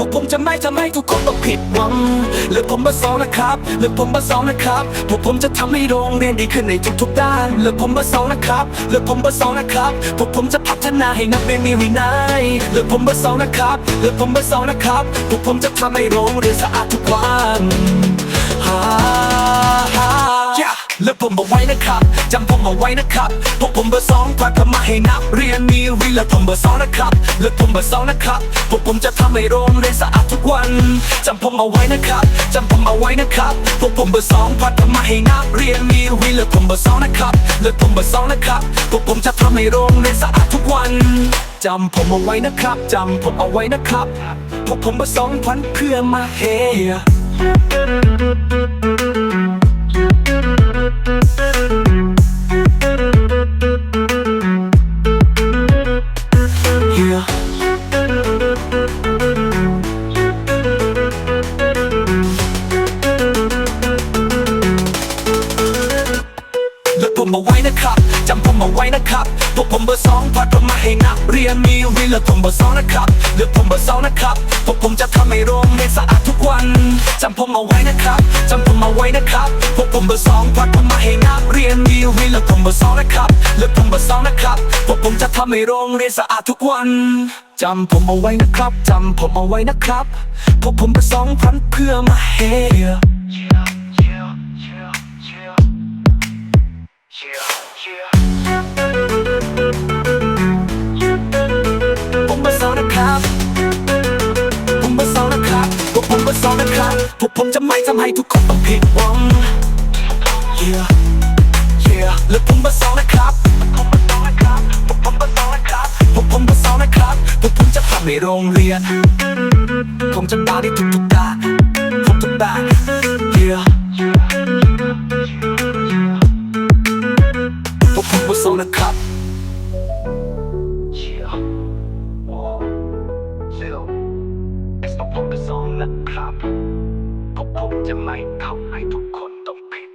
วกผมจะไม่ทำให้ทุกคนต้องผิดหวังหรือผมเบอร์สองนะครับหรือผมเบอร์สองนะครับพวกผมจะทำให้โรงเรียนดีขึ้นในทุกๆด้านหรือผมเบอร์สองนะครับหรือผมเบอร์สองนะครับพวกผมจะพัฒนาให้นักเรียนมีวินัยหรือผมเบอร์สองนะครับหรือผมเบอร์สองนะครับพวกผมจะทำให้โรงเรียนสะอาดทุกวันฮ่า แล้วผมเอาไว้นะครับจำผมเอาไว้นะครับพวกผมเบอร์สองพาทำมาให้นักเรียนมีวิแล้วผมเบอร์สองนะครับแล้วผมเบอร์สองนะครับพวกผมจะทำให้โรงเรียนสะอาดทุกวันจำผมเอาไว้นะครับจำผมเอาไว้นะครับพวกผมเบอร์สองพาทำมาให้นักเรียนมีวิแล้วผมเบอร์สองนะครับแล้วผมเบอร์สองนะครับพวกผมจะทำให้โรงเรียนสะอาดทุกวันจำผมเอาไว้นะครับจำผมเอาไว้นะครับพวกผมเบอร์สองพันเพื่อมาเฮ Yeah. ผมเอาไว้นะครับจำผมเอาไว้นะครับพวกผมเบอร์สองพัดผมมาให้นักเรียนมีวิลผมเบอร์สองนะครับเลือกผมเบอร์สองนะครับพวกผมจะทำให้โรงเรียนสะอาดทุกวันจำผมเอาไว้นะครับจำผมเอาไว้นะครับพวกผมเบอร์สองพัดผมมาให้นักเรียนมีวิลผมเบอร์สองนะครับเลือกผมเบอร์สองนะครับพวกผมจะทำให้โรงเรียนสะอาดทุกวันจำผมเอาไว้นะครับจำผมเอาไว้นะครับพวกผมเบอร์สองพันเพื่อมาเฮผ พวกผมจะไม่ทำให้ทุกคนต้องผิดหวัง Yeah Yeah และผมเบอร์สองนะครับผมเบอร์สองนะครับพวกผมเบอร์สองนะครับพวกผมเบอร์สองนะครับพวกผมจะทำให้โรงเรียนผมจะด่าได้ทุกทุกๆด้าทุกทุกๆด้า Yeah พวกผมเบอร์สองนะครับ Yeah เซลพวกผมเบอร์สองนะครับ ผมจะไม่ทำให้ทุกคนต้องผิด